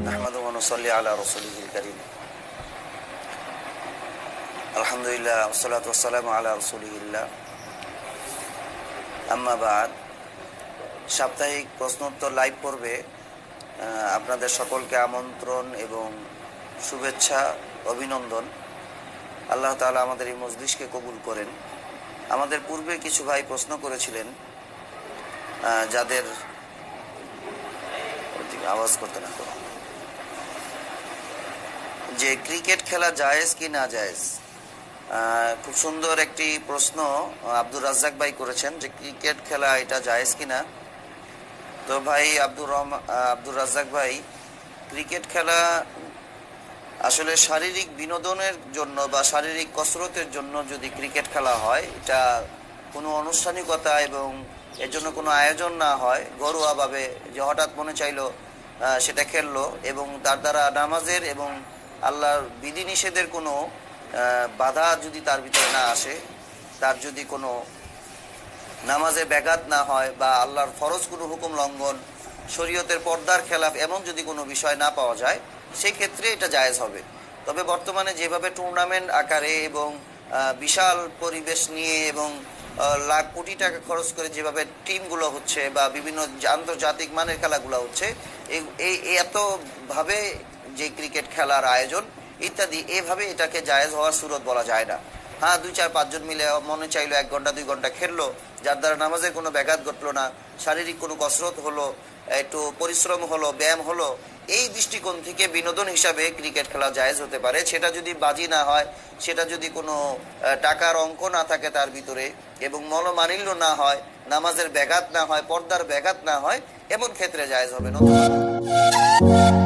نحمده ونصلي على رسوله الكريم الحمد لله والصلاة والسلام على رسوله الله আম্মা বাদ সাপ্তাহিক প্রশ্নোত্তর লাইভ পর্বে আহ, আপনাদের সকলকে আমন্ত্রণ এবং শুভেচ্ছা অভিনন্দন আল্লাহ তাআলা আমাদের এই মজলিসকে কবুল করেন আমাদের পূর্বে কিছু ভাই প্রশ্ন করেছিলেন আহ, যাদের আওয়াজ করতে না করো। যে ক্রিকেট খেলা জায়েজ কি না জায়েজ? খুব সুন্দর একটি প্রশ্ন আব্দুর রাজ্জাক ভাই করেছেন যে ক্রিকেট খেলা এটা জায়েজ কি না? তো ভাই আব্দুর রহমান আব্দুর রাজ্জাক ভাই, ক্রিকেট খেলা আসলে শারীরিক বিনোদনের জন্য বা শারীরিক কসরতের জন্য যদি ক্রিকেট খেলা হয়, এটা কোনো আনুষ্ঠানিকতা এবং এর জন্য কোনো আয়োজন না হয়, ঘরোয়াভাবে যে হঠাৎ মনে চাইলো সেটা খেললো এবং তার দ্বারা নামাজের এবং আল্লাহর বিধিনিষেধের কোনো বাধা যদি তার ভিতরে না আসে, তার যদি কোনো নামাজে ব্যাঘাত না হয় বা আল্লাহর ফরজ কোনো হুকুম লঙ্ঘন, শরীয়তের পর্দার খেলাফ এমন যদি কোনো বিষয় না পাওয়া যায় সেই ক্ষেত্রে এটা জায়েজ হবে। তবে বর্তমানে যেভাবে টুর্নামেন্ট আকারে এবং বিশাল পরিবেশ নিয়ে এবং লাখ কোটি টাকা খরচ করে যেভাবে টিমগুলো হচ্ছে বা বিভিন্ন আন্তর্জাতিক মানের খেলাগুলো হচ্ছে এই- এতভাবে যে ক্রিকেট খেলার আয়োজন, ইত্যাদি, এভাবে এটাকে জায়েজ হওয়ার সুরত বলা যায় না। হ্যাঁ দুই চার পাঁচজন মিলে মনে চাইলো এক ঘণ্টা, দুই ঘণ্টা খেললো, যার দ্বারা নামাজের কোনো ব্যাঘাত ঘটলো না, শারীরিক কোনো কসরত হলো, একটু পরিশ্রম হলো, ব্যায়াম হলো, এই দৃষ্টিকোণ থেকে বিনোদন হিসাবে ক্রিকেট খেলা জায়েজ হতে পারে। সেটা যদি বাজি না হয়, সেটা যদি কোনো টাকার অঙ্ক না থাকে তার ভিতরে, এবং মনোমানিল্য না হয়, নামাজের ব্যাঘাত না হয়, পর্দার ব্যাঘাত না হয় এমন ক্ষেত্রে জায়জ হবে নতুবা